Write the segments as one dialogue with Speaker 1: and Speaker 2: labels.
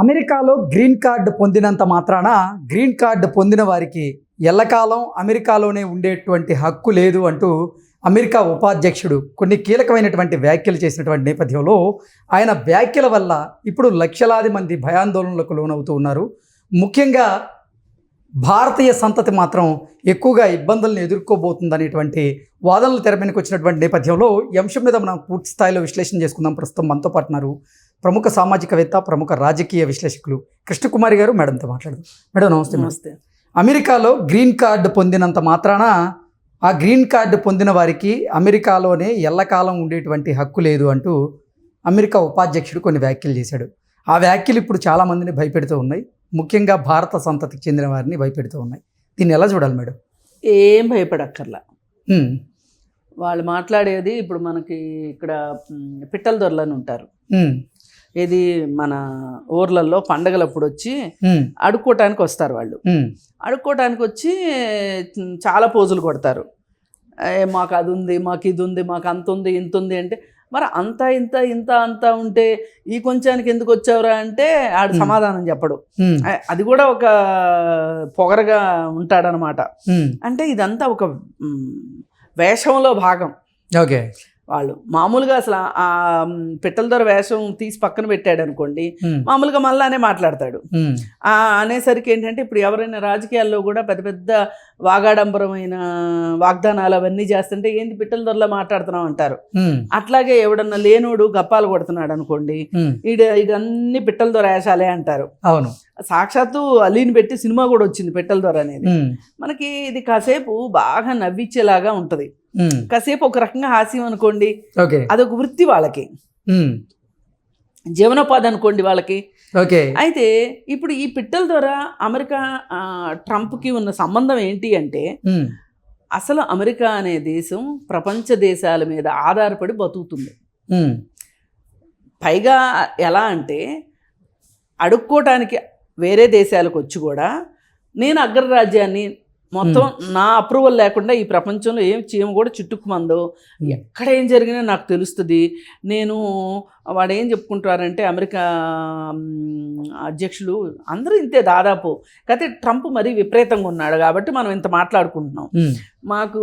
Speaker 1: అమెరికాలో green card పొందినంత మాత్రాన green card పొందిన వారికి ఎల్లకాలం అమెరికాలోనే ఉండేటువంటి హక్కు లేదు అంటూ అమెరికా ఉపాధ్యక్షుడు కొన్ని కీలకమైనటువంటి వ్యాఖ్యలు చేసినటువంటి నేపథ్యంలో ఆయన వ్యాఖ్యల వల్ల ఇప్పుడు లక్షలాది మంది భయాందోళనలకు లోనవుతూ ఉన్నారు. ముఖ్యంగా భారతీయ సంతతి మాత్రం ఎక్కువగా ఇబ్బందులను ఎదుర్కోబోతుందనేటువంటి వాదనలు తెర వచ్చినటువంటి నేపథ్యంలో ఈ అంశం మీద మనం పూర్తి స్థాయిలో విశ్లేషణ చేసుకుందాం. ప్రస్తుతం మనతో పాటున్నారు ప్రముఖ సామాజికవేత్త ప్రముఖ రాజకీయ విశ్లేషకులు కృష్ణకుమారి గారు మేడంతో మాట్లాడదాం. మేడం నమస్తే
Speaker 2: నమస్తే.
Speaker 1: అమెరికాలో గ్రీన్ కార్డు పొందినంత మాత్రాన ఆ గ్రీన్ కార్డు పొందిన వారికి అమెరికాలోనే ఎల్లకాలం ఉండేటువంటి హక్కు లేదు అంటూ అమెరికా ఉపాధ్యక్షుడు కొన్ని వ్యాఖ్యలు చేశాడు. ఆ వ్యాఖ్యలు ఇప్పుడు చాలామందిని భయపెడుతూ ఉన్నాయి. ముఖ్యంగా భారత సంతతికి చెందిన వారిని భయపెడుతూ ఉన్నాయి. దీన్ని ఎలా చూడాలి మేడం?
Speaker 2: ఏం భయపడక్కర్లా. వాళ్ళు మాట్లాడేది ఇప్పుడు మనకి ఇక్కడ పిట్టల దొరలని ఉంటారు. ఏది మన ఊర్లలో పండగలప్పుడు వచ్చి
Speaker 1: ఉమ్,
Speaker 2: అడుక్కోవటానికి వస్తారు వాళ్ళు.
Speaker 1: ఉమ్,
Speaker 2: అడుక్కోవటానికి వచ్చి చాలా పోజులు కొడతారు. మాకు అది ఉంది మాకు ఇది ఉంది మాకు అంత ఉంది ఇంత ఉంది అంటే మరి అంత ఇంత ఇంత అంత ఉంటే ఈ కొంచానికి ఎందుకు వచ్చావురా అంటే ఆడు. సమాధానం చెప్పడు. అది కూడా ఒక పొగరగా ఉంటాడనమాట. అంటే ఇదంతా ఒక వేషంలో భాగం.
Speaker 1: ఓకే.
Speaker 2: వాళ్ళు. మామూలుగా అసలు ఆ- పిట్టల దొర వేషం తీసి పక్కన పెట్టాడు అనుకోండి మామూలుగా మళ్ళానే మాట్లాడతాడు. ఆ అనేసరికి ఏంటంటే ఇప్పుడు ఎవరైనా రాజకీయాల్లో కూడా పెద్ద పెద్ద వాగాడంబరమైన వాగ్దానాలు అవన్నీ చేస్తుంటే ఏంది పిట్టల దొరలా మాట్లాడుతున్నాం అంటారు. అట్లాగే ఎవడన్నా లేనోడు గప్పాలు కొడుతున్నాడు అనుకోండి ఈడ ఇదన్నీ పిట్టల దొర వేషాలే అంటారు.
Speaker 1: అవును.
Speaker 2: సాక్షాత్తు అలీని పెట్టి సినిమా కూడా వచ్చింది పిట్టల దొర అనేది. మనకి ఇది కాసేపు బాగా నవ్వించేలాగా ఉంటుంది. కాసేపు ఒక రకంగా హాస్యం అనుకోండి.
Speaker 1: ఓకే
Speaker 2: అదొక వృత్తి వాళ్ళకి.
Speaker 1: ఉమ్,
Speaker 2: జీవనోపాధి అనుకోండి వాళ్ళకి.
Speaker 1: ఓకే
Speaker 2: అయితే ఇప్పుడు ఈ పిట్టల ద్వారా అమెరికా ట్రంప్కి ఉన్న సంబంధం ఏంటి అంటే
Speaker 1: ఉమ్,
Speaker 2: అసలు అమెరికా అనే దేశం ప్రపంచ దేశాల మీద ఆధారపడి బతుకుతుంది. పైగా ఎలా అంటే అడుక్కోవటానికి వేరే దేశాలకు వచ్చి కూడా నేను అగ్రరాజ్యాన్ని మొత్తం నా అప్రూవల్ లేకుండా ఈ ప్రపంచంలో ఏం చీమ కూడా చుట్టుకుమందో. ఎక్కడ ఏం జరిగినా నాకు తెలుస్తుంది. నేను వాడు ఏం చెప్పుకుంటారంటే అమెరికా అధ్యక్షులు అందరూ ఇంతే దాదాపు. కాకపోతే ట్రంప్ మరీ విపరీతంగా ఉన్నాడు కాబట్టి మనం ఇంత మాట్లాడుకుంటున్నాం. మాకు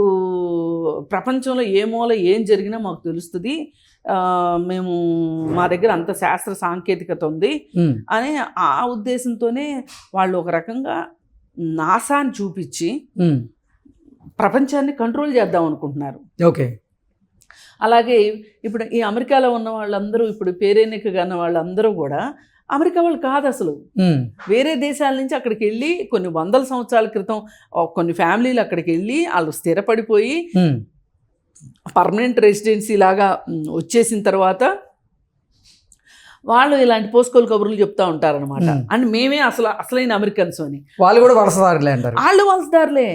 Speaker 2: ప్రపంచంలో ఏ మూల ఏం జరిగినా మాకు తెలుస్తుంది. మేము మా దగ్గర అంత శాస్త్ర సాంకేతికత ఉంది అనే ఆ ఉద్దేశంతోనే వాళ్ళు ఒక రకంగా నాసాన్ని చూపించి ప్రపంచాన్ని కంట్రోల్ చేద్దాం అనుకుంటున్నారు.
Speaker 1: ఓకే.
Speaker 2: అలాగే ఇప్పుడు ఈ అమెరికాలో ఉన్న వాళ్ళందరూ ఇప్పుడు పేరెన్నిక ఉన్న వాళ్ళందరూ కూడా అమెరికా వాళ్ళు కాదు అసలు. వేరే దేశాల నుంచి అక్కడికి వెళ్ళి కొన్ని వందల సంవత్సరాల క్రితం కొన్ని ఫ్యామిలీలు అక్కడికి వెళ్ళి వాళ్ళు స్థిరపడిపోయి పర్మనెంట్ రెసిడెన్సీ లాగా వచ్చేసిన తర్వాత వాళ్ళు ఇలాంటి పోస్కోలు కబుర్లు చెప్తా ఉంటారనమాట. అండ్ మేమే అసలు అసలైన అమెరికన్స్ అని
Speaker 1: వాళ్ళు కూడా వలసదారులే అంటారు.
Speaker 2: వాళ్ళు వలసదారులే.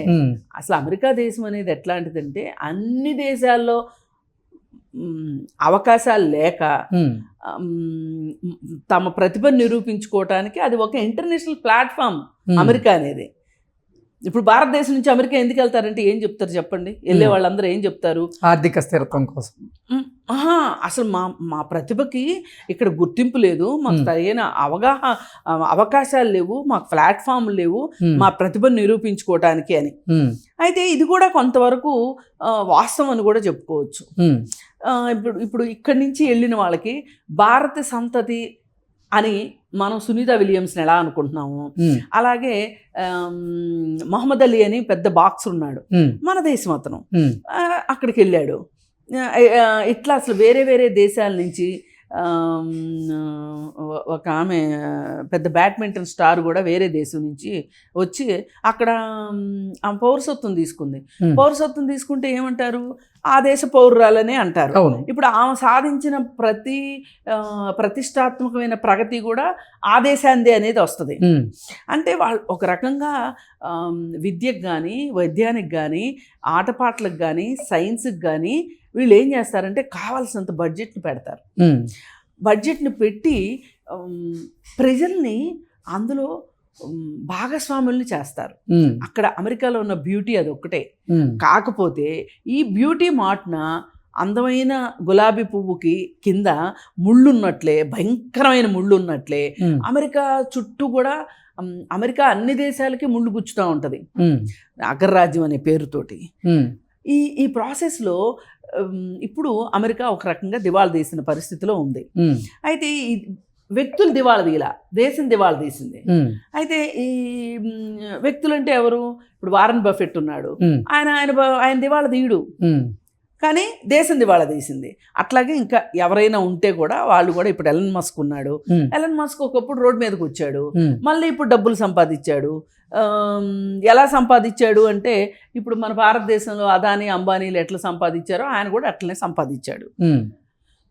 Speaker 2: అసలు అమెరికా దేశం అనేది ఎట్లాంటిదంటే అన్ని దేశాల్లో అవకాశాలు లేక తమ ప్రతిభను నిరూపించుకోవటానికి అది ఒక ఇంటర్నేషనల్ ప్లాట్ఫామ్ అమెరికా అనేది. ఇప్పుడు భారతదేశం నుంచి అమెరికా ఎందుకు వెళ్తారంటే ఏం చెప్తారు చెప్పండి? వెళ్ళే
Speaker 1: Hmm.
Speaker 2: వాళ్ళందరూ ఏం చెప్తారు?
Speaker 1: ఆర్థిక స్థిరత్వం కోసం.
Speaker 2: అసలు మా మా ప్రతిభకి ఇక్కడ గుర్తింపు లేదు. మాకు
Speaker 1: Hmm.
Speaker 2: సరైన అవగాహన అవకాశాలు లేవు. మాకు ప్లాట్ఫామ్ లేవు.
Speaker 1: ఉమ్,
Speaker 2: మా ప్రతిభను నిరూపించుకోవటానికి అని. అయితే ఇది కూడా కొంతవరకు వాస్తవం అని కూడా చెప్పుకోవచ్చు. ఇప్పుడు ఇప్పుడు ఇక్కడి నుంచి వెళ్ళిన వాళ్ళకి భారత సంతతి అని మనం సునీత విలియమ్స్ని ఎలా అనుకుంటున్నాము? అలాగే మొహమ్మద్ అలీ అని పెద్ద బాక్స్ ఉన్నాడు. మన దేశం అతను. అక్కడికి వెళ్ళాడు. ఇట్లా అసలు వేరే వేరే దేశాల నుంచి ఒక ఆమె పెద్ద బ్యాడ్మింటన్ స్టార్ కూడా వేరే దేశం నుంచి వచ్చి అక్కడ ఆమ్, ఆ పౌరసత్వం తీసుకుంది. పౌరసత్వం తీసుకుంటే ఏమంటారు? ఆ దేశ పౌరురాలనే అంటారు. ఇప్పుడు ఆమె సాధించిన ప్రతి ప్రతిష్టాత్మకమైన ప్రగతి కూడా ఆ దేశాందే అనేది వస్తుంది. అంటే వాళ్ళు ఒక రకంగా విద్యకు కానీ వైద్యానికి కానీ ఆటపాటలకు కానీ సైన్స్కి కానీ వీళ్ళు ఏం చేస్తారంటే కావాల్సినంత బడ్జెట్ని పెడతారు. బడ్జెట్ని పెట్టి ప్రజల్ని అందులో భాగస్వాముల్ని చేస్తారు. అక్కడ అమెరికాలో ఉన్న బ్యూటీ అది ఒక్కటే కాకపోతే ఈ బ్యూటీ మార్ట్న అందమైన గులాబీ పువ్వుకి కింద ముళ్ళున్నట్లే భయంకరమైన ముళ్ళు ఉన్నట్లే అమెరికా చుట్టూ కూడా అమెరికా అన్ని దేశాలకి ముళ్ళు గుచ్చుతూ ఉంటుంది. అగ్రరాజ్యం అనే పేరుతోటి. ఈ ఈ ప్రాసెస్లో ఇప్పుడు అమెరికా ఒక రకంగా దివాళా తీసిన పరిస్థితిలో ఉంది. అయితే ఈ వ్యక్తులు దివాళా తీయలా దేశం దివాళా తీసింది. అయితే ఈ వ్యక్తులు అంటే ఎవరు? ఇప్పుడు వారన్ బఫెట్ ఉన్నాడు. ఆయన ఆయన ఆయన దివాళా తీయడు. కానీ దేశం దివాళా తీసింది. అట్లాగే ఇంకా ఎవరైనా ఉంటే కూడా వాళ్ళు కూడా ఇప్పుడు ఎలన్ మస్క్ ఉన్నాడు. ఎలన్ మస్క్ ఒకప్పుడు రోడ్ మీదకి వచ్చాడు. మళ్ళీ ఇప్పుడు డబ్బులు సంపాదించాడు. ఎలా సంపాదించాడు అంటే ఇప్పుడు మన భారతదేశంలో అదానీ అంబానీలు ఎట్లా సంపాదించారో ఆయన కూడా అట్లనే సంపాదించాడు.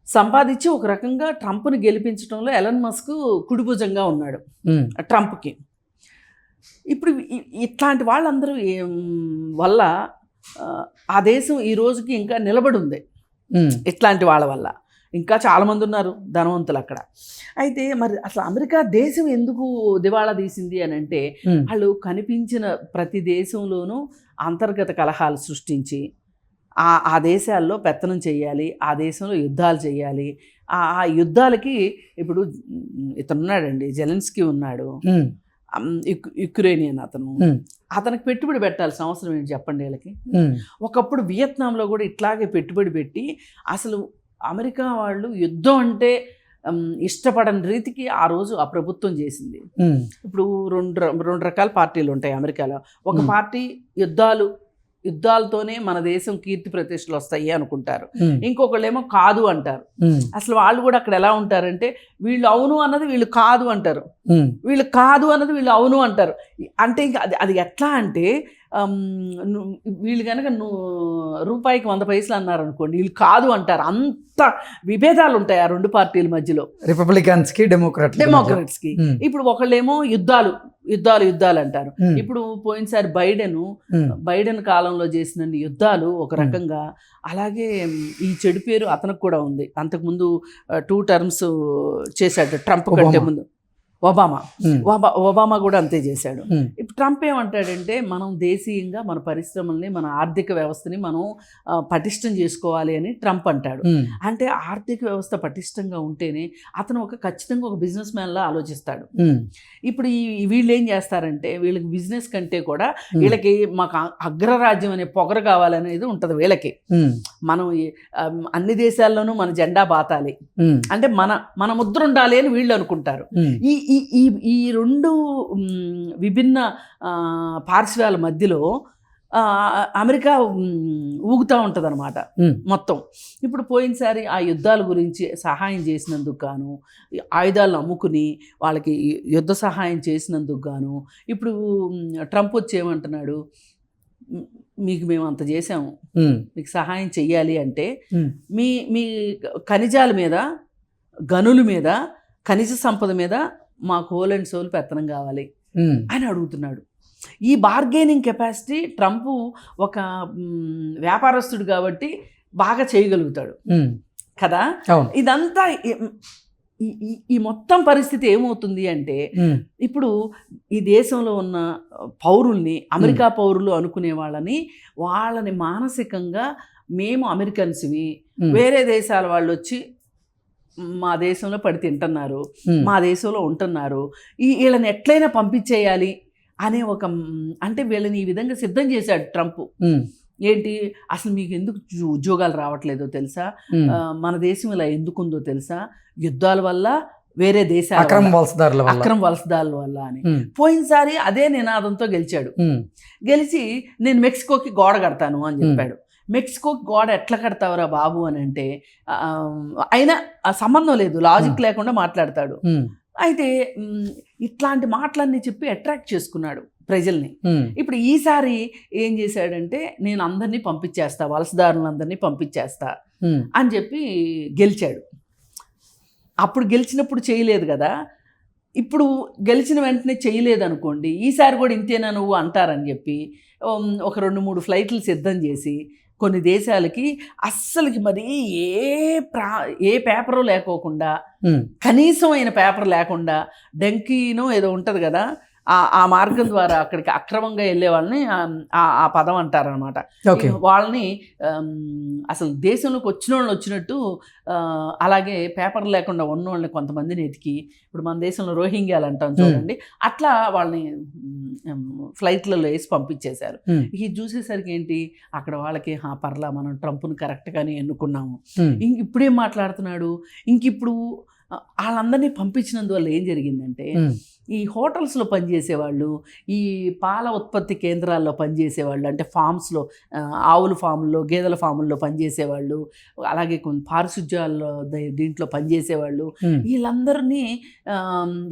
Speaker 2: సంపాదించి ఒక రకంగా ట్రంప్ని గెలిపించడంలో ఎలన్ మస్క్ కుడిభుజంగా ఉన్నాడు. ట్రంప్కి. ఇప్పుడు ఇట్లాంటి వాళ్ళందరూ వల్ల ఆ, దేశం ఈ రోజుకి ఇంకా నిలబడి ఉంది. ఇట్లాంటి వాళ్ళ వల్ల. ఇంకా చాలామంది ఉన్నారు ధనవంతులు అక్కడ. అయితే మరి అసలు అమెరికా దేశం ఎందుకు దివాళా తీసింది అని అంటే వాళ్ళు కనిపించిన ప్రతి దేశంలోనూ అంతర్గత కలహాలు సృష్టించి ఆ ఆ దేశాల్లో పెత్తనం చేయాలి ఆ దేశంలో యుద్ధాలు చేయాలి. ఆ ఆ యుద్ధాలకి ఇప్పుడు ఇతను ఉన్నాడండి జెలెన్స్కీ ఉన్నాడు. యుక్రేనియన్ అతను. అతనికి పెట్టుబడి పెట్టాల్సిన అవసరం ఏంటి చెప్పండి వీళ్ళకి? ఒకప్పుడు వియత్నాంలో కూడా ఇట్లాగే పెట్టుబడి పెట్టి అసలు అమెరికా వాళ్ళు యుద్ధం అంటే ఇష్టపడని రీతికి ఆ రోజు ఆ ప్రభుత్వం చేసింది. ఇప్పుడు రెండు రెండు రకాల పార్టీలు ఉంటాయి అమెరికాలో. ఒక. పార్టీ యుద్ధాలు యుద్ధాలతోనే మన దేశం కీర్తి ప్రతిష్టలు వస్తాయి అనుకుంటారు. ఇంకొకళ్ళేమో కాదు అంటారు. అసలు వాళ్ళు కూడా అక్కడ ఎలా ఉంటారంటే వీళ్ళు అవును అన్నది వీళ్ళు కాదు అంటారు. వీళ్ళు కాదు అన్నది వీళ్ళు అవును అంటారు. అంటే ఇంకా అది అది ఎట్లా అంటే వీళ్ళు కనుక నువ్వు రూపాయికి వంద పైసలు అన్నారు అనుకోండి వీళ్ళు కాదు అంటారు. అంత విభేదాలు ఉంటాయి ఆ రెండు పార్టీల మధ్యలో.
Speaker 1: రిపబ్లికన్స్కి డెమోక్రాట్
Speaker 2: డెమోక్రట్స్కి ఇప్పుడు ఒకళ్ళేమో యుద్ధాలు యుద్ధాలు యుద్ధాలు అంటారు. ఇప్పుడు పోయినసారి బైడెన్ బైడెన్ కాలంలో చేసిన యుద్ధాలు ఒక. రకంగా అలాగే ఈ చెడు పేరు అతనికి కూడా ఉంది. అంతకుముందు టూ టర్మ్స్ చేశాడు ట్రంప్ కంటే. ముందు ఒబామా. ఒబా ఒబామా కూడా అంతే చేశాడు. ఇప్పుడు ట్రంప్ ఏమంటాడంటే మనం దేశీయంగా మన పరిశ్రమల్ని మన ఆర్థిక వ్యవస్థని మనం పటిష్టం చేసుకోవాలి అని ట్రంప్ అంటాడు. అంటే ఆర్థిక వ్యవస్థ పటిష్టంగా ఉంటేనే అతను ఒక ఖచ్చితంగా ఒక బిజినెస్ మ్యాన్లా ఆలోచిస్తాడు. ఇప్పుడు ఈ వీళ్ళు ఏం చేస్తారంటే వీళ్ళకి బిజినెస్ కంటే కూడా వీళ్ళకి మాకు అగ్రరాజ్యం అనే పొగర కావాలనేది ఉంటుంది వీళ్ళకి. మనం అన్ని దేశాల్లోనూ మన జెండా బాతాలి. అంటే మన మన ముద్ర ఉండాలి అని వీళ్ళు అనుకుంటారు. ఈ ఈ ఈ ఈ రెండు విభిన్న పార్శ్వాల మధ్యలో అమెరికా ఊగుతూ ఉంటుంది అనమాట మొత్తం. ఇప్పుడు పోయినసారి ఆ యుద్ధాల గురించి సహాయం చేసినందుకు గాను ఆయుధాలను అమ్ముకుని వాళ్ళకి యుద్ధ సహాయం చేసినందుకు గాను ఇప్పుడు ట్రంప్ వచ్చి ఏమంటున్నాడు "మ్, మీకు మేము అంత చేసాము మీకు సహాయం చెయ్యాలి అంటే మీ మీ ఖనిజాల మీద గనుల మీద ఖనిజ సంపద మీద మాకు హోల్ అండ్ సోల్ పెత్తనం కావాలి అని అడుగుతున్నాడు. ఈ బార్గెనింగ్ కెపాసిటీ ట్రంప్ ఒక మ్, వ్యాపారస్తుడు కాబట్టి బాగా చేయగలుగుతాడు. కదా? ఇదంతా ఈ మొత్తం పరిస్థితి ఏమవుతుంది అంటే ఇప్పుడు ఈ దేశంలో ఉన్న పౌరుల్ని అమెరికా పౌరులు అనుకునే వాళ్ళని వాళ్ళని మానసికంగా మేము అమెరికన్స్వి వేరే దేశాల వాళ్ళు వచ్చి మా దేశంలో పడి తింటున్నారు మా దేశంలో ఉంటున్నారు ఈ వీళ్ళని ఎట్లయినా పంపించేయాలి అనే ఒక అంటే వీళ్ళని ఈ విధంగా సిద్ధం చేశాడు ట్రంప్. ఏంటి? అసలు మీకు ఎందుకు ఉద్యో- ఉద్యోగాలు రావట్లేదో తెలుసా? మన దేశం ఇలా ఎందుకుందో తెలుసా? యుద్ధాల వల్ల వేరే దేశాల
Speaker 1: అక్రమ వలసదారుల వల్ల.
Speaker 2: అక్రమ వలసదారుల వల్ల అని. పోయినసారి అదే నినాదంతో గెలిచాడు. గెలిచి నేను మెక్సికోకి గోడ కడతాను అని చెప్పాడు. మెక్సికోకి గోడ ఎట్లా కడతావురా బాబు అని అంటే అయినా సంబంధం లేదు లాజిక్ లేకుండా మాట్లాడతాడు.
Speaker 1: ఉమ్,
Speaker 2: అయితే ఇట్లాంటి మాటలన్నీ చెప్పి అట్రాక్ట్ చేసుకున్నాడు ప్రజల్ని.
Speaker 1: ఉమ్,
Speaker 2: ఇప్పుడు ఈసారి ఏం చేశాడంటే నేను అందరినీ పంపించేస్తా వలసదారులందరినీ పంపించేస్తా అని చెప్పి గెలిచాడు. అప్పుడు గెలిచినప్పుడు చేయలేదు కదా. ఇప్పుడు గెలిచిన వెంటనే చేయలేదు అనుకోండి ఈసారి కూడా ఇంతేనా నువ్వు అంటారని చెప్పి ఒక రెండు మూడు ఫ్లైట్లు సిద్ధం చేసి కొన్ని దేశాలకి అస్సలకి మరి ఏ ప్రా ఏ పేపరు లేకోకుండా కనీసం అయిన పేపర్ లేకుండా డెంకీనో ఏదో ఉంటుంది కదా ఆ ఆ మార్గం ద్వారా అక్కడికి అక్రమంగా వెళ్ళే వాళ్ళని ఆ, పదం అంటారనమాట వాళ్ళని అసలు దేశంలోకి వచ్చిన వాళ్ళు వచ్చినట్టు అలాగే పేపర్ లేకుండా ఉన్న వాళ్ళని కొంతమందిని ఎతికి ఇప్పుడు మన దేశంలో రోహింగ్యాలు అంటాం చూడండి అట్లా వాళ్ళని ఫ్లైట్లలో వేసి పంపించేశారు. ఇది చూసేసరికి ఏంటి అక్కడ వాళ్ళకి హా పర్లా మనం ట్రంప్ను కరెక్ట్గానే ఎన్నుకున్నాము. ఇంక ఇప్పుడేం మాట్లాడుతున్నాడు? ఇంక ఇప్పుడు వాళ్ళందరినీ పంపించినందువల్ల ఏం జరిగిందంటే ఈ హోటల్స్లో పనిచేసేవాళ్ళు ఈ పాల ఉత్పత్తి కేంద్రాల్లో పనిచేసేవాళ్ళు అంటే ఫామ్స్లో ఆవుల ఫాముల్లో గేదెల ఫాముల్లో పనిచేసేవాళ్ళు అలాగే కొన్ని పారిశుధ్యాల్లో దీంట్లో పనిచేసేవాళ్ళు వీళ్ళందరినీ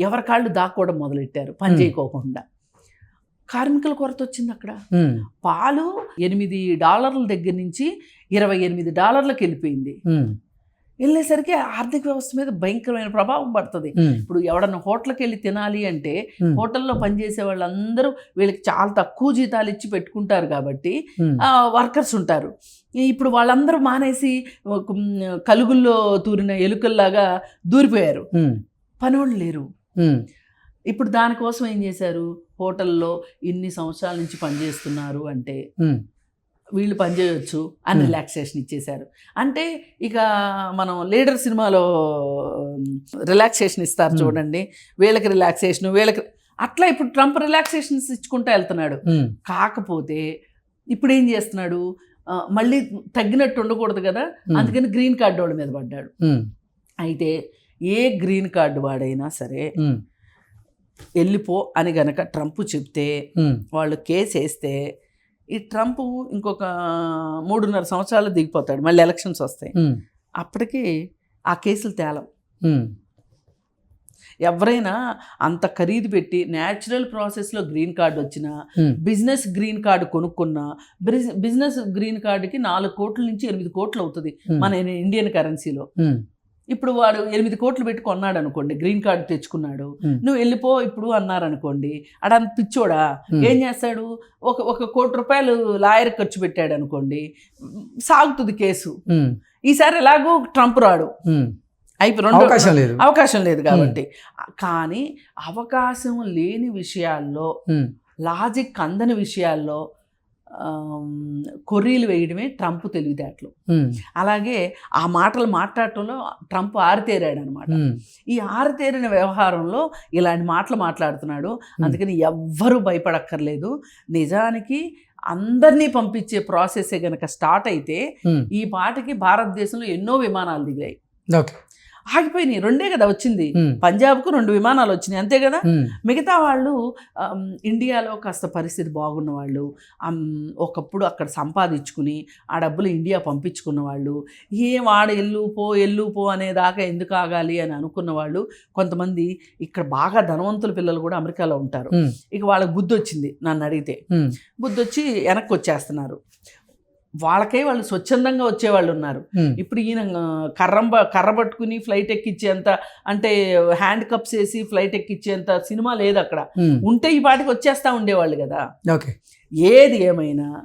Speaker 2: ఎవరి కాళ్ళు దాక్కోవడం మొదలెట్టారు పని. చేయకోకుండా. కార్మికుల కొరత వచ్చింది అక్కడ. పాలు ఎనిమిది డాలర్ల దగ్గర నుంచి ఇరవై ఎనిమిది డాలర్లకు వెళ్ళిపోయింది వెళ్ళేసరికి ఆర్థిక వ్యవస్థ మీద భయంకరమైన ప్రభావం పడుతుంది. ఇప్పుడు ఎవడన్నా హోటల్కి వెళ్ళి తినాలి అంటే హోటల్లో పనిచేసే వాళ్ళందరూ వీళ్ళకి చాలా తక్కువ జీతాలు ఇచ్చి పెట్టుకుంటారు కాబట్టి వర్కర్స్ ఉంటారు. ఇప్పుడు వాళ్ళందరూ మానేసి కలుగుల్లో తూరిన ఎలుకల్లాగా దూరిపోయారు. పనివాళ్ళు లేరు. ఇప్పుడు దానికోసం ఏం చేశారు? హోటల్లో ఇన్ని సంవత్సరాల నుంచి పనిచేస్తున్నారు అంటే వీళ్ళు పనిచేయొచ్చు అని
Speaker 1: Hmm.
Speaker 2: రిలాక్సేషన్ ఇచ్చేశారు. అంటే ఇక మనం లీడర్ సినిమాలో రిలాక్సేషన్ ఇస్తారు
Speaker 1: Hmm.
Speaker 2: చూడండి. వీళ్ళకి రిలాక్సేషన్ వీళ్ళకి అట్లా ఇప్పుడు ట్రంప్ రిలాక్సేషన్స్ ఇచ్చుకుంటూ వెళ్తున్నాడు.
Speaker 1: ఉమ్,
Speaker 2: కాకపోతే ఇప్పుడు ఏం చేస్తున్నాడు? మళ్ళీ తగ్గినట్టు ఉండకూడదు కదా? అందుకని గ్రీన్ కార్డు వాళ్ళ మీద పడ్డాడు. అయితే ఏ గ్రీన్ కార్డు వాడైనా సరే వెళ్ళిపో అని గనక ట్రంప్ చెప్తే వాళ్ళు కేసు వేస్తే ఈ ట్రంప్ ఇంకొక మూడున్నర సంవత్సరాలు దిగిపోతాడు. మళ్ళీ ఎలక్షన్స్ వస్తాయి. అప్పటికి ఆ కేసులు తేలం. ఎవరైనా అంత ఖరీదు పెట్టి న్యాచురల్ ప్రాసెస్లో గ్రీన్ కార్డు వచ్చినా బిజినెస్ గ్రీన్ కార్డు కొనుక్కున్నా బిజ్- బిజినెస్ గ్రీన్ కార్డుకి నాలుగు కోట్ల నుంచి ఎనిమిది కోట్లు అవుతుంది మన ఇండియన్ కరెన్సీలో. ఇప్పుడు వాడు ఎనిమిది కోట్లు పెట్టి కొన్నాడు అనుకోండి గ్రీన్ కార్డు తెచ్చుకున్నాడు నువ్వు వెళ్ళిపో ఇప్పుడు అన్నారనుకోండి అడంత పిచ్చోడా? ఏం చేస్తాడు? ఒక ఒక కోటి రూపాయలు లాయర్ ఖర్చు పెట్టాడు అనుకోండి సాగుతుంది కేసు. ఈసారి ఎలాగో ట్రంప్ రాడు. అయిపోయి రెండు
Speaker 1: అవకాశం లేదు.
Speaker 2: అవకాశం లేదు కాబట్టి. కానీ అవకాశం లేని విషయాల్లో లాజిక్ అందని విషయాల్లో కొర్రీలు వేయడమే ట్రంప్ తెలివితేటలు. అలాగే ఆ మాటలు మాట్లాడటంలో ట్రంప్ ఆరితేరాడు అనమాట ఈ ఆరితేరిన వ్యవహారంలో ఇలాంటి మాటలు మాట్లాడుతున్నాడు. అందుకని ఎవ్వరూ భయపడక్కర్లేదు. నిజానికి అందరినీ పంపించే ప్రాసెసే గనక స్టార్ట్ అయితే ఈ పాటకి భారతదేశంలో ఎన్నో విమానాలు దిగాయి.
Speaker 1: ఓకే.
Speaker 2: ఆగిపోయినాయి. రెండే కదా వచ్చింది. పంజాబ్కు రెండు విమానాలు వచ్చినాయి. అంతే కదా? మిగతా వాళ్ళు ఇండియాలో కాస్త పరిస్థితి బాగున్న వాళ్ళు ఒకప్పుడు అక్కడ సంపాదించుకుని ఆ డబ్బులు ఇండియా పంపించుకున్న వాళ్ళు ఏం వాడు ఎల్లు పో ఎల్లు పో అనేదాకా ఎందుకు ఆగాలి అని అనుకున్న వాళ్ళు కొంతమంది ఇక్కడ బాగా ధనవంతుల పిల్లలు కూడా అమెరికాలో ఉంటారు. ఇక వాళ్ళకి బుద్ధి వచ్చింది నన్ను అడిగితే. బుద్ధి వచ్చి వెనక్కి వచ్చేస్తున్నారు. వాళ్ళకే వాళ్ళు స్వచ్ఛందంగా వచ్చేవాళ్ళు ఉన్నారు. ఇప్పుడు ఈయన కర్రం కర్ర పట్టుకుని ఫ్లైట్ ఎక్కించేంత అంటే హ్యాండ్ కప్స్ వేసి ఫ్లైట్ ఎక్కించేంత సినిమా లేదు అక్కడ. ఉంటే ఈ పాటికి వచ్చేస్తూ ఉండేవాళ్ళు కదా.
Speaker 1: ఓకే.
Speaker 2: ఏది ఏమైనా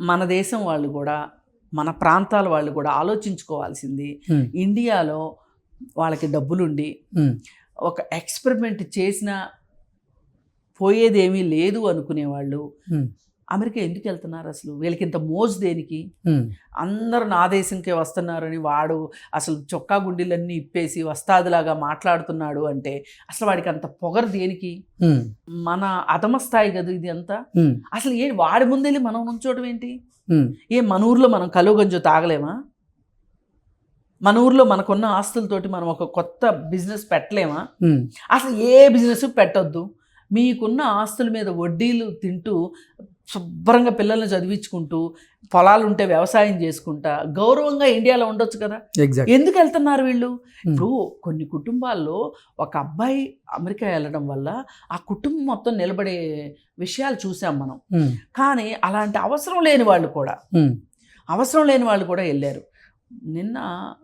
Speaker 2: మన దేశం వాళ్ళు కూడా మన ప్రాంతాల వాళ్ళు కూడా ఆలోచించుకోవాల్సింది. ఇండియాలో వాళ్ళకి డబ్బులుండి ఒక ఎక్స్పెరిమెంట్ చేసిన పోయేదేమీ లేదు అనుకునేవాళ్ళు. అమెరికా ఎందుకు వెళ్తున్నారు అసలు? వీళ్ళకి ఇంత మోజు దేనికి? అందరు నా దేశంకే వస్తున్నారని వాడు అసలు చొక్కా గుండీలన్నీ ఇప్పేసి వస్తాదిలాగా మాట్లాడుతున్నాడు అంటే అసలు వాడికి అంత పొగరు దేనికి? మన అధమ స్థాయి కదా ఇది అంతా అసలు ఏ వాడి ముందెళ్ళి మనం నుంచోవడం ఏంటి? ఏ మన ఊర్లో మనం కలుగంజో తాగలేమా? మన ఊర్లో మనకున్న ఆస్తులతోటి మనం ఒక కొత్త బిజినెస్ పెట్టలేమా? అసలు ఏ బిజినెస్ పెట్టొద్దు? మీకున్న ఆస్తుల మీద వడ్డీలు తింటూ శుభ్రంగా పిల్లల్ని చదివించుకుంటూ పొలాలు ఉంటే వ్యవసాయం చేసుకుంటా గౌరవంగా ఇండియాలో ఉండొచ్చు కదా. ఎందుకు వెళ్తున్నారు వీళ్ళు?
Speaker 1: ఉమ్,
Speaker 2: ఇప్పుడు కొన్ని కుటుంబాల్లో ఒక అబ్బాయి అమెరికా వెళ్ళడం వల్ల ఆ కుటుంబం మొత్తం నిలబడే విషయాలు చూసాం మనం.
Speaker 1: ఉమ్,
Speaker 2: కానీ అలాంటి అవసరం లేని వాళ్ళు కూడా
Speaker 1: ఉమ్,
Speaker 2: అవసరం లేని వాళ్ళు కూడా వెళ్ళారు. నిన్న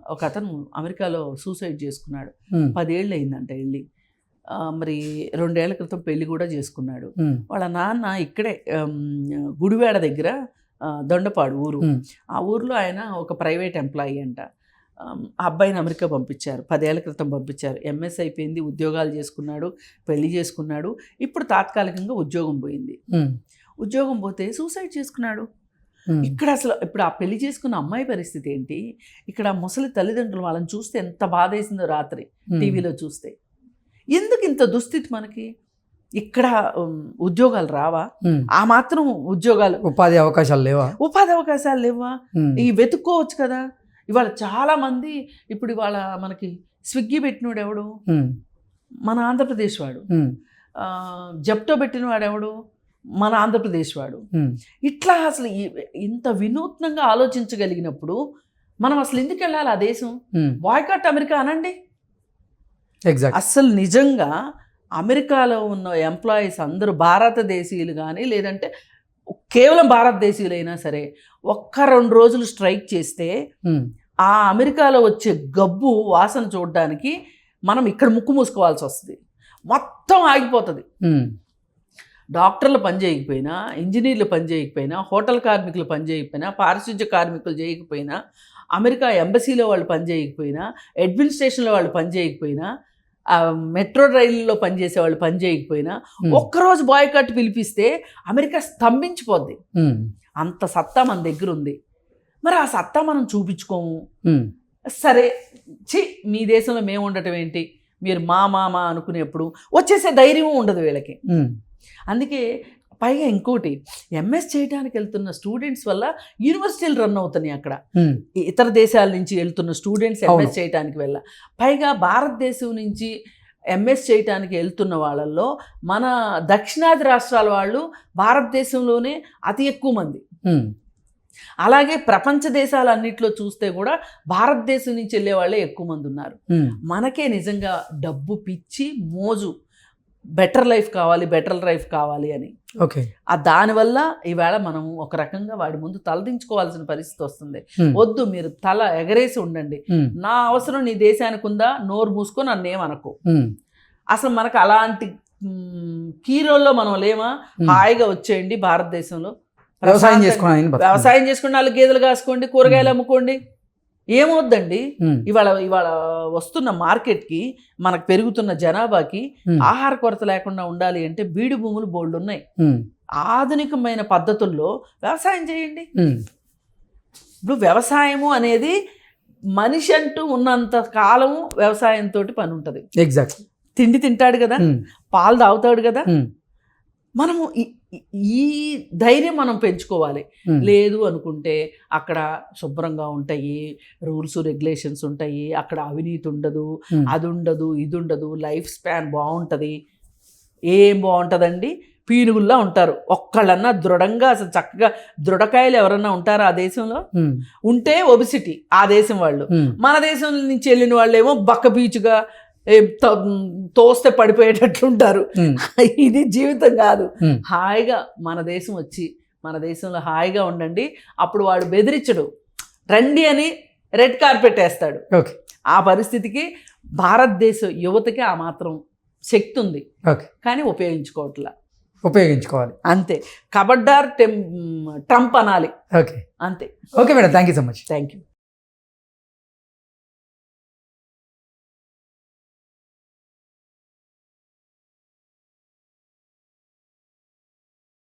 Speaker 2: ఒక అతను అమెరికాలో సూసైడ్ చేసుకున్నాడు. పదేళ్ళు అయిందంట వెళ్ళి. మరి రెండేళ్ళ క్రితం పెళ్ళి కూడా చేసుకున్నాడు. వాళ్ళ నాన్న ఇక్కడే గుడివాడ దగ్గర దొండపాడు ఊరు. ఆ ఊర్లో ఆయన ఒక ప్రైవేట్ ఎంప్లాయీ అంట. అబ్బాయిని అమెరికా పంపించారు. పదేళ్ళ క్రితం పంపించారు. ఎంఎస్ అయిపోయింది ఉద్యోగాలు చేసుకున్నాడు పెళ్ళి చేసుకున్నాడు. ఇప్పుడు తాత్కాలికంగా ఉద్యోగం పోయింది. ఉద్యోగం పోతే సూసైడ్ చేసుకున్నాడు. ఇక్కడ అసలు ఇప్పుడు ఆ పెళ్ళి చేసుకున్న అమ్మాయి పరిస్థితి ఏంటి? ఇక్కడ ముసలి తల్లిదండ్రులు వాళ్ళని చూస్తే ఎంత బాధ వేసిందో రాత్రి టీవీలో చూస్తే. ఎందుకు ఇంత దుస్థితి మనకి? ఇక్కడ ఉద్యోగాలు రావా. ఆ మాత్రం ఉద్యోగాలు
Speaker 1: ఉపాధి అవకాశాలు లేవా?
Speaker 2: ఉపాధి అవకాశాలు లేవా? ఈ వెతుక్కోవచ్చు కదా? ఇవాళ చాలా మంది ఇప్పుడు ఇవాళ మనకి స్విగ్గీ పెట్టినోడు ఎవడు? మన ఆంధ్రప్రదేశ్ వాడు. జెప్టో పెట్టిన వాడు ఎవడు? మన ఆంధ్రప్రదేశ్ వాడు. ఇట్లా అసలు ఇంత వినూత్నంగా ఆలోచించగలిగినప్పుడు మనం అసలు ఎందుకు వెళ్ళాలి ఆ దేశం?
Speaker 1: ఉమ్,
Speaker 2: బాయ్కాట్ అమెరికా అనండి.
Speaker 1: ఎగ్జాక్ట్
Speaker 2: అసలు నిజంగా అమెరికాలో ఉన్న ఎంప్లాయీస్ అందరూ భారతదేశీయులు కానీ లేదంటే కేవలం భారతదేశీయులైనా సరే ఒక్క రెండు రోజులు స్ట్రైక్ చేస్తే
Speaker 1: ఉమ్,
Speaker 2: ఆ అమెరికాలో వచ్చే గబ్బు వాసన చూడడానికి మనం ఇక్కడ ముక్కు మూసుకోవాల్సి వస్తుంది. మొత్తం ఆగిపోతుంది.
Speaker 1: ఉమ్,
Speaker 2: డాక్టర్లు పని చేయకపోయినా ఇంజనీర్లు పని చేయకపోయినా హోటల్ కార్మికులు పని చేయకపోయినా పారిశుద్ధ్య కార్మికులు చేయకపోయినా అమెరికా ఎంబసీలో వాళ్ళు పని చేయకపోయినా అడ్మినిస్ట్రేషన్లో వాళ్ళు పని చేయకపోయినా మెట్రో రైళ్ళలో పనిచేసే వాళ్ళు పని చేయకపోయినా ఒక్కరోజు బాయ్ కట్ పిలిపిస్తే అమెరికా స్తంభించిపోద్ది. అంత సత్తా మన దగ్గర ఉంది మరి ఆ సత్తా మనం చూపించుకోము. సరే చి మీ దేశంలో మేము ఉండటం ఏంటి? మీరు మా మా మా అనుకునేప్పుడు వచ్చేసే ధైర్యం ఉండదు వీళ్ళకి. అందుకే పైగా ఇంకోటి ఎంఎస్ చేయడానికి వెళ్తున్న స్టూడెంట్స్ వల్ల యూనివర్సిటీలు రన్ అవుతున్నాయి అక్కడ. ఇతర దేశాల నుంచి వెళ్తున్న స్టూడెంట్స్. ఎంఎస్ చేయడానికి వెళ్ళ. పైగా భారతదేశం నుంచి ఎంఎస్ చేయడానికి వెళ్తున్న వాళ్ళల్లో మన దక్షిణాది రాష్ట్రాల వాళ్ళు భారతదేశంలోనే అతి ఎక్కువ మంది. అలాగే ప్రపంచ దేశాలన్నింటిలో చూస్తే కూడా భారతదేశం నుంచి వెళ్ళే వాళ్ళే ఎక్కువ మంది ఉన్నారు. మనకే నిజంగా డబ్బు పిచ్చి మోజు. బెటర్ లైఫ్ కావాలి బెటర్ లైఫ్ కావాలి అని.
Speaker 1: ఓకే.
Speaker 2: ఆ దానివల్ల ఈవేళ మనం ఒక రకంగా వాడి ముందు తలదించుకోవాల్సిన పరిస్థితి వస్తుంది. వద్దు మీరు తల ఎగరేసి ఉండండి. నా అవసరం నీ దేశానికి ఉందా? నోరు మూసుకో నన్నేమనకు అసలు మనకు అలాంటి కీరోల్లో మనం లేమా. హాయిగా వచ్చేయండి భారతదేశంలో.
Speaker 1: వ్యవసాయం చేసుకోవాలి
Speaker 2: వ్యవసాయం చేసుకోండి నాలుగు గేదెలు కాసుకోండి కూరగాయలు అమ్ముకోండి. ఏమవుద్దండి ఇవాళ ఇవాళ వస్తున్న మార్కెట్కి మనకు పెరుగుతున్న జనాభాకి ఆహార కొరత లేకుండా ఉండాలి అంటే బీడు భూములు బోల్డ్ ఉన్నాయి ఆధునికమైన పద్ధతుల్లో వ్యవసాయం చేయండి. ఇప్పుడు వ్యవసాయము అనేది మనిషి అంటూ ఉన్నంత కాలము వ్యవసాయంతో పని ఉంటుంది
Speaker 1: ఎగ్జాక్ట్
Speaker 2: తిండి తింటాడు కదా. పాలు తాగుతాడు కదా. మనము ఈ- ధైర్యం మనం పెంచుకోవాలి. లేదు అనుకుంటే అక్కడ శుభ్రంగా ఉంటాయి రూల్స్ రెగ్యులేషన్స్ ఉంటాయి అక్కడ అవినీతి ఉండదు అది ఉండదు ఇది ఉండదు లైఫ్ స్పాన్ బాగుంటుంది. ఏం బాగుంటుందండి? పీనుగుల్లా ఉంటారు. ఒక్కళ్ళన్నా దృఢంగా అసలు చక్కగా దృఢకాయలు ఎవరన్నా ఉంటారా ఆ దేశంలో? ఉంటే ఒబిసిటీ ఆ దేశం వాళ్ళు. మన దేశం నుంచి వెళ్ళిన వాళ్ళు ఏమో బక్క బీచుగా తోస్తే పడిపోయేటట్లు ఉంటారు ఇది జీవితం కాదు. హాయిగా మన దేశం వచ్చి మన దేశంలో హాయిగా ఉండండి. అప్పుడు వాడు బెదిరించడు. రండి అని రెడ్ కార్పెట్ వేస్తాడు.
Speaker 1: ఓకే.
Speaker 2: ఆ పరిస్థితికి భారతదేశ యువతకి ఆ మాత్రం శక్తి ఉంది.
Speaker 1: ఓకే.
Speaker 2: కానీ ఉపయోగించుకోవట్లా.
Speaker 1: ఉపయోగించుకోవాలి.
Speaker 2: అంతే. కబడ్డార్ టెం ట్రంప్ అనాలి.
Speaker 1: ఓకే.
Speaker 2: అంతే.
Speaker 1: Okay madam. Thank you so much.
Speaker 2: Thank you